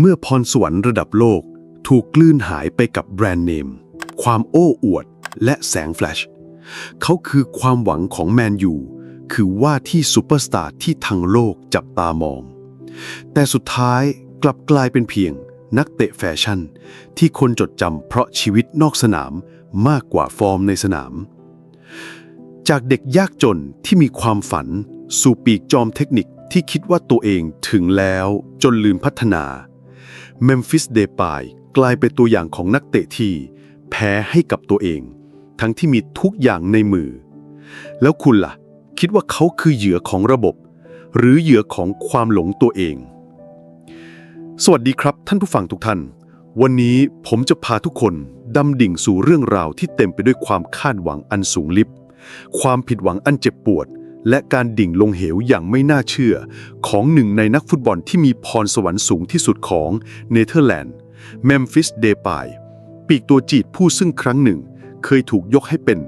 เมื่อพรสวรรค์ระดับโลกถูกกลืนหายไปกับแบรนด์เนม ความโอ้อวด และแสงแฟลช เขาคือความหวังของแมนยู คือว่าที่ซูเปอร์สตาร์ที่ทั้งโลกจับตามอง แต่สุดท้ายกลับกลายเป็นเพียงนักเตะแฟชั่น ที่คนจดจำเพราะชีวิตนอกสนามมากกว่าฟอร์มในสนาม จากเด็กยากจนที่มีความฝัน สู่ปีกจอมเทคนิคที่คิดว่าตัวเองถึงแล้วจนลืมพัฒนา เมมฟิสเดปายกลายเป็นตัวอย่างของนักเตะที่ แพ้ให้กับตัวเอง ทั้งที่มีทุกอย่างในมือ แล้วคุณล่ะ คิดว่าเขาคือเหยื่อของระบบ หรือเหยื่อของความหลงตัวเอง สวัสดีครับท่านผู้ฟังทุกท่าน วันนี้ผมจะพาทุกคนดำดิ่งสู่เรื่องราวที่เต็มไปด้วยความคาดหวังอันสูงลิบความผิดหวังอันเจ็บปวด และการดิ่งลงเหวอย่างไม่น่าเชื่อ ของหนึ่งในนักฟุตบอลที่มีพรสวรรค์สูงที่สุดของเนเธอร์แลนด์เมมฟิสเดปายปีกตัวจีดผู้ซึ่งครั้งหนึ่ง เคยถูกยกให้เป็น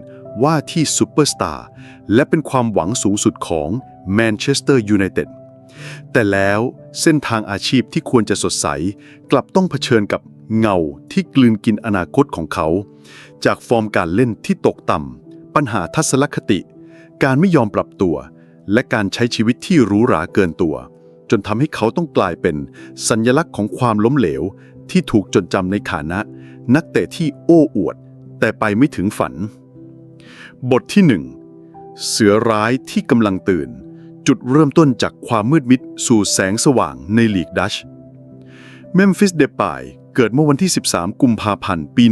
ว่าที่ซูเปอร์สตาร์และเป็นความหวังสูงสุดของแมนเชสเตอร์ยูไนเต็ดแต่แล้วเส้นทางอาชีพที่ควรจะสดใส กลับต้องเผชิญกับเงาที่กลืนกินอนาคตของเขา จากฟอร์มการเล่นที่ตกต่ำปัญหาทัศนคติ การไม่ยอมปรับตัว และการใช้ชีวิตที่หรูหราเกินตัว จนทำให้เขาต้องกลายเป็นสัญลักษณ์ของความล้มเหลว ที่ถูกจดจำในฐานะ นักเตะที่โอ้อวด แต่ไปไม่ถึงฝัน บทที่หนึ่งเสือร้ายที่กำลังตื่น จุดเริ่มต้นจากความมืดมิดสู่แสงสว่างในลีกดัชเมมฟิสเดปายเกิดเมื่อวันที่ 13 กุมภาพันธ์ ปี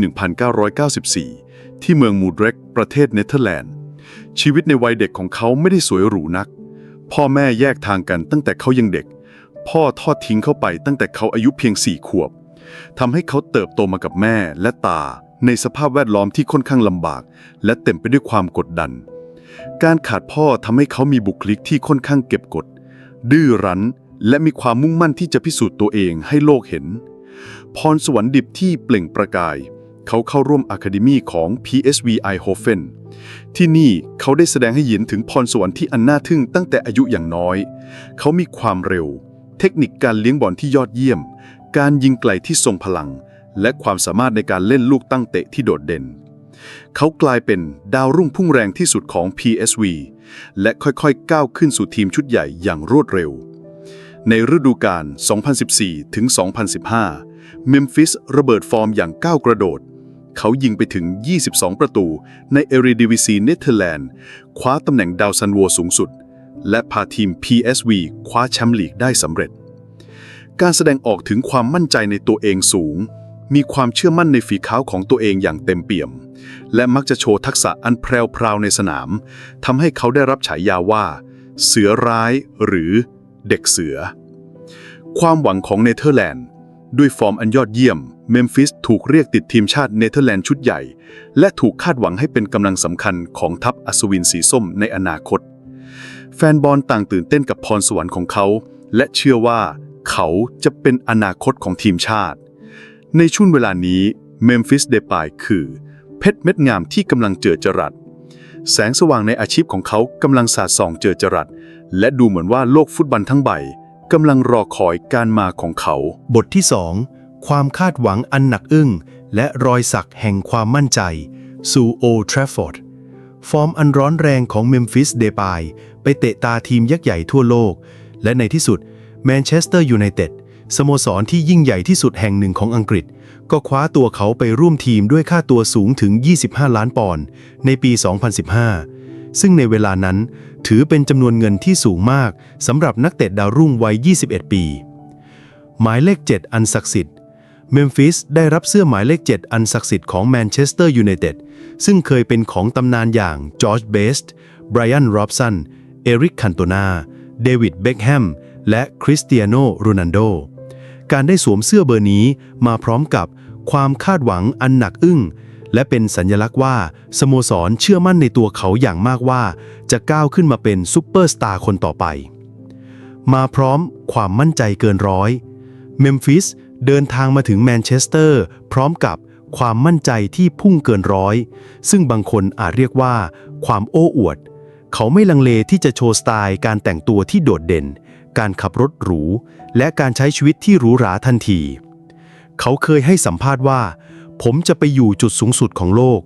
1994 ที่เมืองมูดเร็ก ประเทศเนเธอร์แลนด์ ชีวิตในวัยเด็กของเขาไม่ได้สวยหรูนัก พ่อแม่แยกทางกันตั้งแต่เขายังเด็ก พ่อทอดทิ้งเขาไปตั้งแต่เขาอายุเพียง4ขวบทำให้เขาเติบโตมากับแม่และตา ในสภาพแวดล้อมที่ค่อนข้างลำบาก และเต็มไปด้วยความกดดัน การขาดพ่อทำให้เขามีบุคลิกที่ค่อนข้างเก็บกด ดื้อรั้น และมีความมุ่งมั่นที่จะพิสูจน์ตัวเองให้โลกเห็น พรสวรรค์ดิบที่เปล่งประกาย เขาเข้าร่วมอะคาเดมีของ PSV Eindhoven ที่นี่เขาได้แสดงให้เห็นถึงพรสวรรค์ที่อันน่าทึ่งตั้งแต่อายุอย่างน้อย เขามีความเร็ว เทคนิคการเลี้ยงบอลที่ยอดเยี่ยม การยิงไกลที่ทรงพลัง และความสามารถในการเล่นลูกตั้งเตะที่โดดเด่น เขากลายเป็นดาวรุ่งพุ่งแรงที่สุดของ PSV และค่อยๆ ก้าวขึ้นสู่ทีมชุดใหญ่อย่างรวดเร็ว ในฤดูกาล 2014 ถึง 2015 เมมฟิสระเบิดฟอร์มอย่างก้าวกระโดด เขายิงไปถึง 22 ประตูในเอริดิวิซีเนเธอร์แลนด์ คว้าตำแหน่งดาวซันโวสูงสุด และพาทีม PSV คว้าแชมป์ลีกได้สำเร็จ การแสดงออกถึงความมั่นใจในตัวเองสูง มีความเชื่อมั่นในฝีเท้าของตัวเองอย่างเต็มเปี่ยม และมักจะโชว์ทักษะอันแพรวๆในสนามทำให้เขาได้รับฉายาว่า เสือร้ายหรือเด็กเสือ ความหวังของเนเธอร์แลนด์ ด้วยฟอร์มอันยอดเยี่ยม เมมฟิสถูกเรียกติดทีมชาติเนเธอร์แลนด์ชุดใหญ่ และถูกคาดหวังให้เป็นกำลังสำคัญของทัพอัศวินสีส้มในอนาคต แฟนบอลต่างตื่นเต้นกับพรสวรรค์ของเขา และเชื่อว่าเขาจะเป็นอนาคตของทีมชาติ ในช่วงเวลานี้เมมฟิสเดปายคือ เพชรเม็ดงามที่กำลังเจิดจรัส แสงสว่างในอาชีพของเขากำลังสาดส่องเจิดจรัส และดูเหมือนว่าโลกฟุตบอลทั้งใบ กำลังรอคอยการมาของเขา บทที่ 2 ความคาดหวังอันหนักอึ้ง และรอยสักแห่งความมั่นใจ สู่โอทราฟฟอร์ด ฟอร์มอันร้อนแรงของเมมฟิสเดปายไปเตะตาทีมยักษ์ใหญ่ทั่วโลก และในที่สุดแมนเชสเตอร์ยูไนเต็ดสโมสรที่ยิ่งใหญ่ที่สุดแห่งหนึ่งของอังกฤษ ก็คว้าตัวเขาไปร่วมทีมด้วยค่าตัวสูงถึง 25 ล้านปอนด์ในปี 2015 ซึ่งในเวลานั้นถือเป็นจำนวนเงินที่สูงมากสำหรับนักเตะดาวรุ่งวัย 21 ปี หมายเลข 7 อันศักดิ์สิทธิ์เมมฟิสได้รับเสื้อหมายเลข 7 อันศักดิ์สิทธิ์ของแมนเชสเตอร์ยูไนเต็ดซึ่งเคยเป็นของตำนานอย่างจอร์จเบสต์ไบรอันรอบสันเอริกคันโตนาเดวิดเบคแฮมและคริสเตียโนโรนัลโดการได้สวมเสื้อเบอร์นี้มาพร้อมกับความคาดหวังอันหนักอึ้ง และเป็นสัญลักษณ์ว่าสโมสรเชื่อมั่นในตัวเขาอย่างมากว่า จะก้าวขึ้นมาเป็นซูเปอร์สตาร์คนต่อไป มาพร้อมความมั่นใจเกินร้อยเมมฟิสเดินทางมาถึงแมนเชสเตอร์ พร้อมกับความมั่นใจที่พุ่งเกินร้อย ซึ่งบางคนอาจเรียกว่า ความโอ้อวด เขาไม่ลังเลที่จะโชว์สไตล์การแต่งตัวที่โดดเด่น การขับรถหรู และการใช้ชีวิตที่หรูหราทันที เขาเคยให้สัมภาษณ์ว่า ผมจะไปอยู่จุดสูงสุดของโลก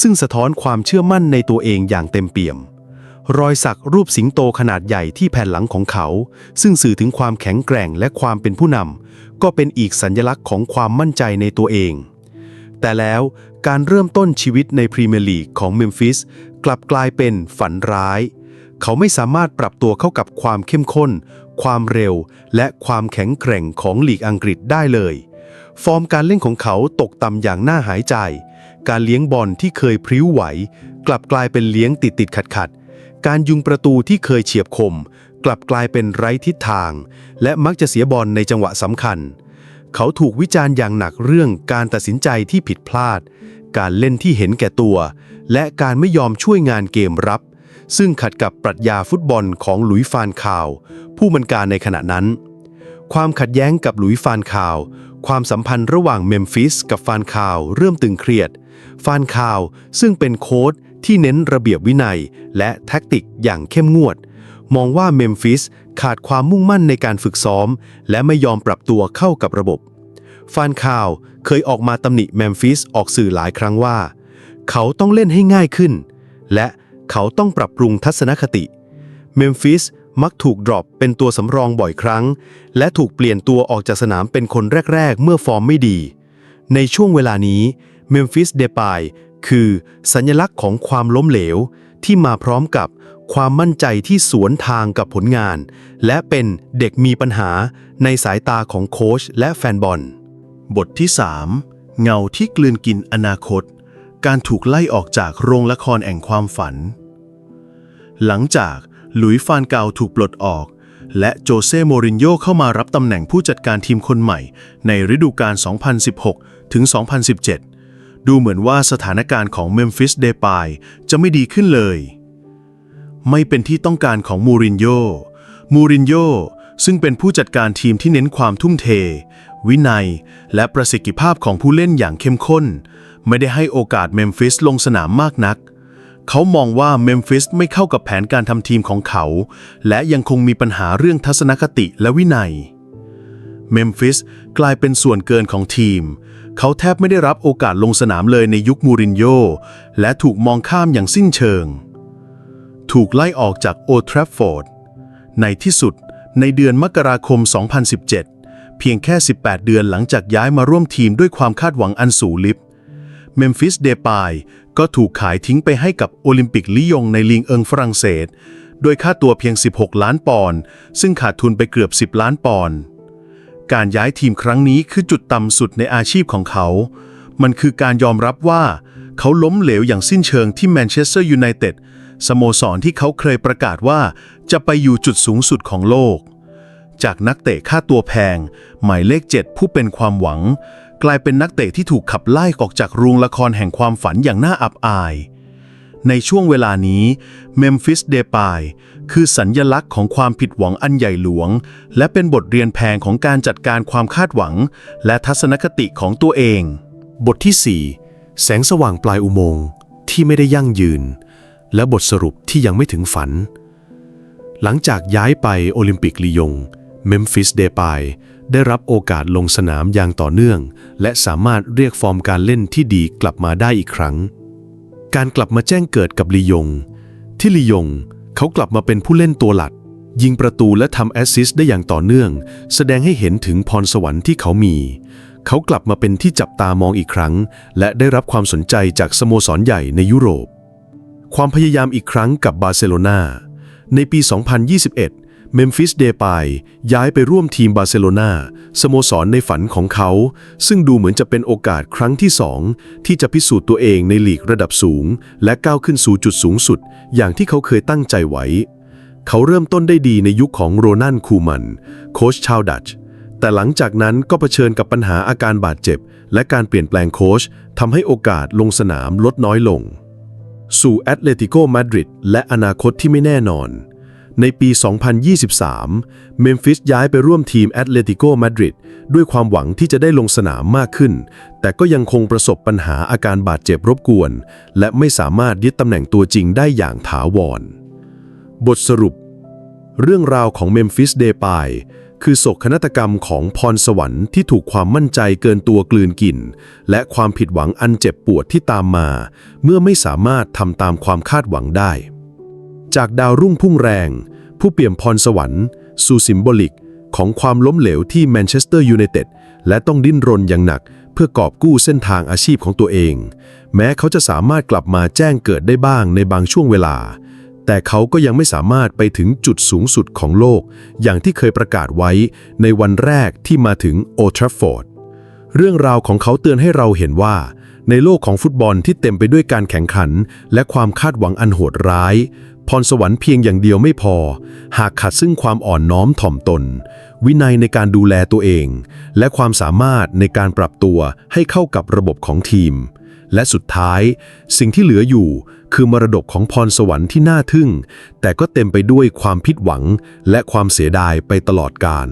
ซึ่งสะท้อนความเชื่อมั่นในตัวเองอย่างเต็มเปี่ยม รอยสักรูปสิงโตขนาดใหญ่ที่แผ่นหลังของเขา ซึ่งสื่อถึงความแข็งแกร่งและความเป็นผู้นำก็เป็นอีกสัญลักษณ์ของความมั่นใจในตัวเอง แต่แล้วการเริ่มต้นชีวิตในพรีเมียร์ลีกของเมมฟิสกลับกลายเป็นฝันร้าย เขาไม่สามารถปรับตัวเข้ากับความเข้มข้น ความเร็ว และความแข็งแกร่งของลีกอังกฤษได้เลย ฟอร์มการเล่นของเขาตกต่ำอย่างน่าหายใจ การเลี้ยงบอลที่เคยพริ้วไหว กลับกลายเป็นเลี้ยงติดติดขัดขัดการยุงประตูที่เคยเฉียบคม กลับกลายเป็นไร้ทิศทาง และมักจะเสียบอลในจังหวะสำคัญ เขาถูกวิจารณ์อย่างหนักเรื่องการตัดสินใจที่ผิดพลาด การเล่นที่เห็นแก่ตัว และการไม่ยอมช่วยงานเกมรับ ซึ่งขัดกับปรัชญาฟุตบอลของหลุยฟานคาว ผู้บัญการในขณะนั้น ความขัดแย้งกับหลุยส์ฟานคาว ความสัมพันธ์ระหว่างเมมฟิสกับฟานคาวเริ่มตึงเครียด ฟานคาวซึ่งเป็นโค้ชที่เน้นระเบียบวินัย และแท็กติกอย่างเข้มงวด มองว่าเมมฟิสขาดความมุ่งมั่นในการฝึกซ้อม และไม่ยอมปรับตัวเข้ากับระบบ ฟานคาวเคยออกมาตำหนิเมมฟิสออกสื่อหลายครั้งว่า เขาต้องเล่นให้ง่ายขึ้น และเขาต้องปรับปรุงทัศนคติ เมมฟิส มักถูกดรอปเป็นตัวสำรองบ่อยครั้ง และถูกเปลี่ยนตัวออกจากสนามเป็นคนแรก ๆ เมื่อฟอร์มไม่ดี ในช่วงเวลานี้เมมฟิสเดปายคือสัญลักษณ์ของความล้มเหลว ที่มาพร้อมกับความมั่นใจที่สวนทางกับผลงาน และเป็นเด็กมีปัญหาในสายตาของโค้ชและแฟนบอล บทที่ 3 เงาที่กลืนกินอนาคต การถูกไล่ออกจากโรงละครแห่งความฝัน หลังจาก หลุยฟานเกาถูกปลดออก และโจเซ่โมรินโญ่เข้ามารับตำแหน่งผู้จัดการทีมคนใหม่ ในฤดูกาล 2016 ถึง 2017 ดูเหมือนว่าสถานการณ์ของเมมฟิสเดปายจะไม่ดีขึ้นเลย ไม่เป็นที่ต้องการของมูรินโญ่มูรินโญ่ซึ่งเป็นผู้จัดการทีมที่เน้นความทุ่มเท วินัย และประสิทธิภาพของผู้เล่นอย่างเข้มข้น ไม่ได้ให้โอกาสเมมฟิสลงสนามมากนัก เขามองว่าเมมฟิสไม่เข้ากับแผนการทำทีมของเขา และยังคงมีปัญหาเรื่องทัศนคติและวินัย เมมฟิสกลายเป็นส่วนเกินของทีม เขาแทบไม่ได้รับโอกาสลงสนามเลยในยุคมูรินโญ่และถูกมองข้ามอย่างสิ้นเชิง ถูกไล่ออกจากโอทราฟฟอร์ด ในที่สุดในเดือนมกราคม 2017 เพียงแค่ 18 เดือนหลังจากย้ายมาร่วมทีมด้วยความคาดหวังอันสูงลิบ เมมฟิสเดปายก็ถูกขายทิ้งไปให้กับโอลิมปิกลียงในลีงเอิงฝรั่งเศส โดยค่าตัวเพียง 16 ล้านปอนด์ซึ่งขาดทุนไปเกือบ 10 ล้านปอนด์การย้ายทีมครั้งนี้คือจุดต่ำสุดในอาชีพของเขา มันคือการยอมรับว่า เขาล้มเหลวอย่างสิ้นเชิงที่แมนเชสเตอร์ยูไนเต็ดสโมสรที่เขาเคยประกาศว่าจะไปอยู่จุดสูงสุดของโลก จากนักเตะค่าตัวแพง หมายเลข 7 ผู้เป็นความหวัง กลายเป็นนักเตะที่ถูกขับไล่ออกจากโรงละครแห่งความฝันอย่างน่าอับอาย ในช่วงเวลานี้เมมฟิสเดปายคือสัญญลักษณ์ของความผิดหวังอันใหญ่หลวง และเป็นบทเรียนแพงของการจัดการความคาดหวัง และทัศนคติของตัวเอง บทที่ 4 แสงสว่างปลายอุโมงค์ที่ไม่ได้ยั่งยืน และบทสรุปที่ยังไม่ถึงฝัน หลังจากย้ายไปโอลิมปิกลียงเมมฟิสเดปาย ได้รับโอกาสลงสนามอย่างต่อเนื่อง และสามารถเรียกฟอร์มการเล่นที่ดีกลับมาได้อีกครั้ง การกลับมาแจ้งเกิดกับลียง ที่ลียงเขากลับมาเป็นผู้เล่นตัวหลัก ยิงประตูและทำแอสซิสต์ได้อย่างต่อเนื่อง แสดงให้เห็นถึงพรสวรรค์ที่เขามี เขากลับมาเป็นที่จับตามองอีกครั้ง และได้รับความสนใจจากสโมสรใหญ่ในยุโรป ความพยายามอีกครั้งกับบาร์เซโลนาในปี 2021 เมมฟิสเดปายย้ายไปร่วมทีมบาร์เซโลนาสโมสรในฝันของเขา ซึ่งดูเหมือนจะเป็นโอกาสครั้งที่สองที่จะพิสูจน์ตัวเองในลีกระดับสูง และก้าวขึ้นสู่จุดสูงสุด อย่างที่เขาเคยตั้งใจไว้ เขาเริ่มต้นได้ดีในยุคของโรนันคูมันโค้ชชาวดัตช์แต่หลังจากนั้นก็เผชิญกับปัญหาอาการบาดเจ็บ และการเปลี่ยนแปลงโค้ชทำให้โอกาสลงสนามลดน้อยลง สู่แอตเลติโกมาดริดและอนาคตที่ไม่แน่นอน ในปี 2023 เมมฟิสย้ายไปร่วมทีมแอตเลติโกมาดริดด้วยความหวังที่จะได้ลงสนามมากขึ้น แต่ก็ยังคงประสบปัญหาอาการบาดเจ็บรบกวน และไม่สามารถยึดตำแหน่งตัวจริงได้อย่างถาวร บทสรุป เรื่องราวของเมมฟิสเดปายคือโศกนาฏกรรมของพรสวรรค์ที่ถูกความมั่นใจเกินตัวกลืนกิน และความผิดหวังอันเจ็บปวดที่ตามมา เมื่อไม่สามารถทำตามความคาดหวังได้ จากดาวรุ่งพุ่งแรง ผู้เปี่ยมพรสวรรค์สู่สิมโบลิกของความล้มเหลวที่แมนเชสเตอร์ยูไนเต็ดและต้องดิ้นรนอย่างหนัก เพื่อกอบกู้เส้นทางอาชีพของตัวเอง แม้เขาจะสามารถกลับมาแจ้งเกิดได้บ้างในบางช่วงเวลา แต่เขาก็ยังไม่สามารถไปถึงจุดสูงสุดของโลก อย่างที่เคยประกาศไว้ในวันแรกที่มาถึงโอทราฟอร์ดเรื่องราวของเขาเตือนให้เราเห็นว่า ในโลกของฟุตบอลที่เต็มไปด้วยการแข่งขัน และความคาดหวังอันโหดร้าย พรสวรรค์เพียงอย่างเดียวไม่พอ หากขาดซึ่งความอ่อนน้อมถ่อมตน วินัยในการดูแลตัวเอง และความสามารถในการปรับตัวให้เข้ากับระบบของทีม และสุดท้าย สิ่งที่เหลืออยู่ คือมรดกของพรสวรรค์ที่น่าทึ่ง แต่ก็เต็มไปด้วยความผิดหวัง และความเสียดายไปตลอดกาล